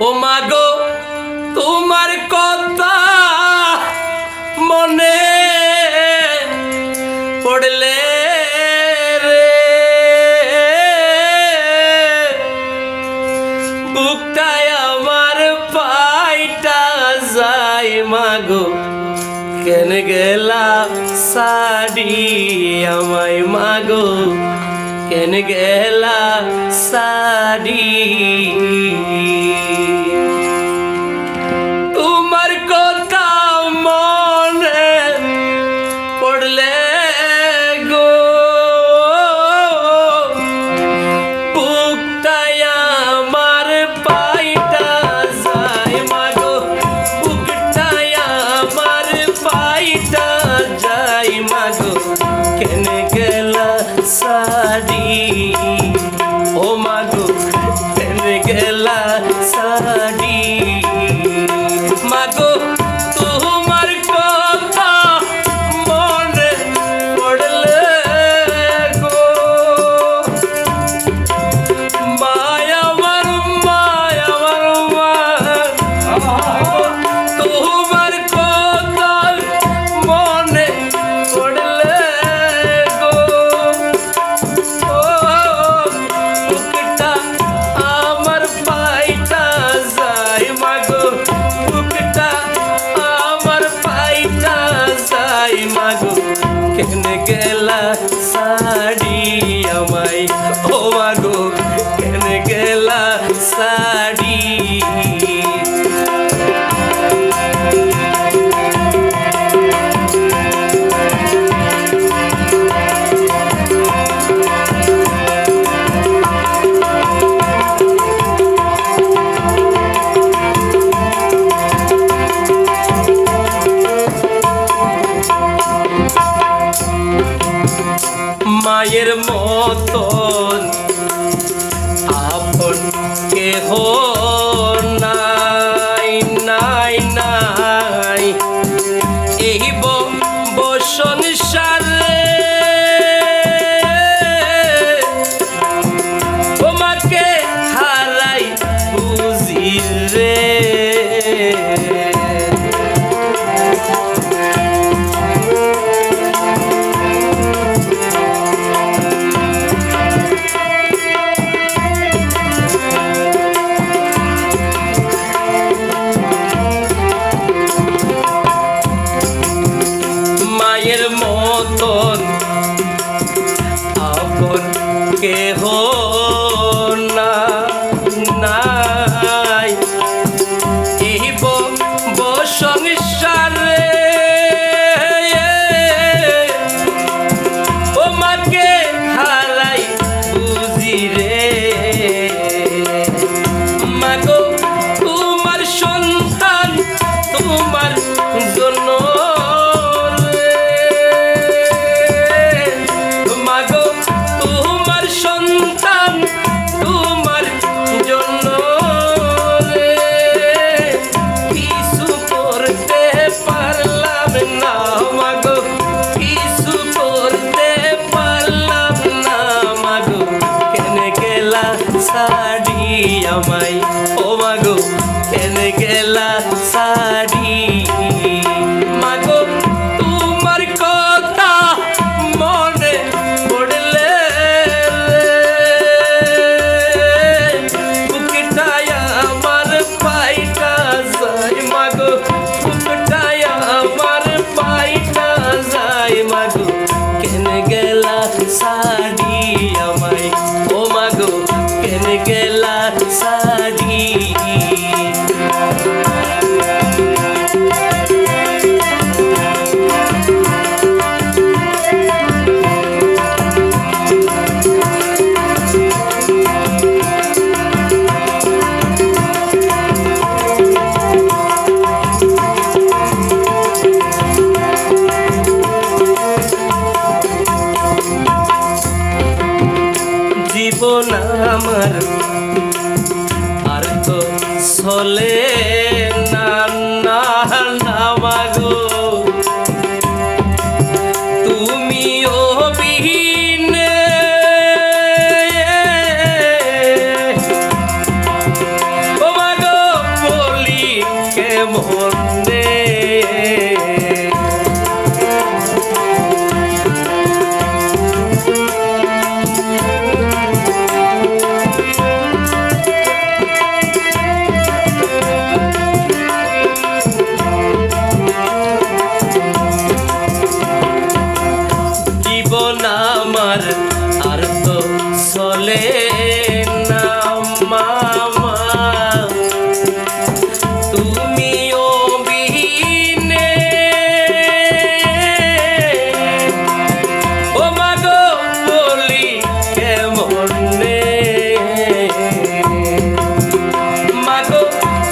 ও মাগো তোমার কথা মনে পড়লে বুকটায় আমার পাইটা যায় মাগো কেন গেলা সাডি আমায় মাগো কেন গেলা সাডি গেলা যাই মাগো। কেনে গেলা সাড়ি আমায়? ও মাগো কেনে গেলা সাড়ি কেহ God.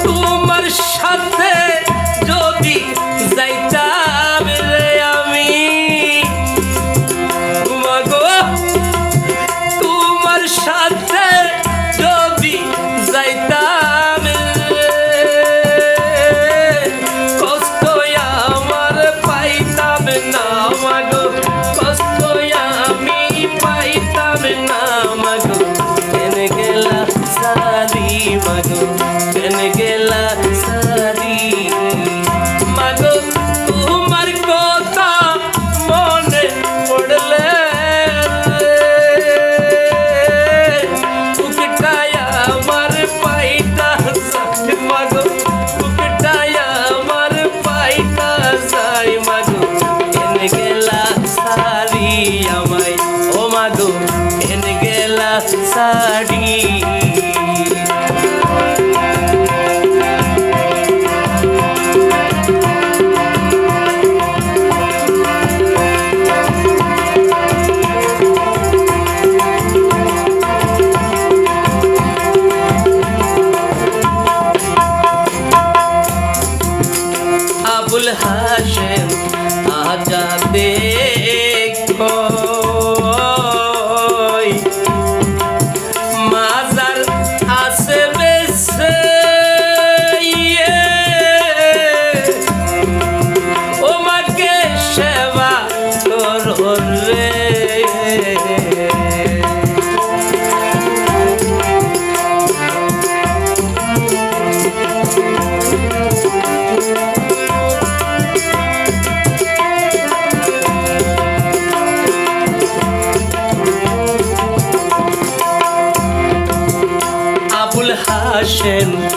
Oh. হাসেম আজা আবুল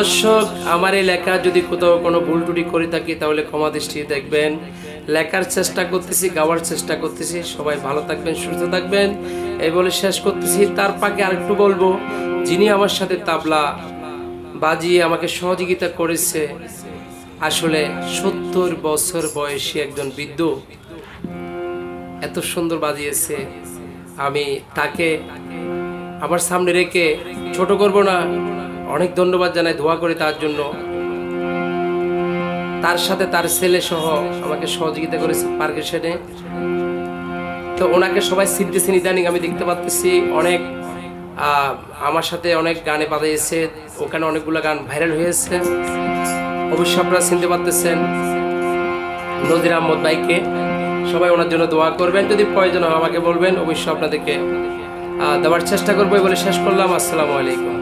দর্শক, আমার এই লেখা যদি কোথাও কোনো ভুল টুটি করে থাকি, তাহলে ক্ষমা দৃষ্টিতে দেখবেন। লেখার চেষ্টা করতেছি, গাওয়ার চেষ্টা করতেছি। সবাই ভালো থাকবেন, সুস্থ থাকবেন। এই বলে শেষ করতেছি। তার পাকে আরেকটু বলব, যিনি আমার সাথে তাবলা বাজিয়ে আমাকে সহযোগিতা করেছে, আসলে সত্তর বছর বয়সী একজন বৃদ্ধ। এত সুন্দর বাজিয়েছে। আমি তাকে আমার সামনে রেখে ছোট করব না। অনেক ধন্যবাদ জানাই, দোয়া করে তার জন্য। তার সাথে তার ছেলে সহ আমাকে সহযোগিতা করেছে পার্কেশনে তো ওনাকে সবাই সিদ্ধেছেন ইদানিং, আমি দেখতে পাচ্ছি অনেক আমার সাথে অনেক গানে বাজাইছে ওখানে অনেকগুলো গান ভাইরাল হয়েছে। অবশ্যই আপনারা চিনতে পারতেছেন, নজির আহমদ ভাইকে। সবাই ওনার জন্য দোয়া করবেন, যদি প্রয়োজন হয় আমাকে বলবেন, অবশ্যই আপনাদেরকে দেওয়ার চেষ্টা করব বলে শেষ করলাম। আসসালামু আলাইকুম।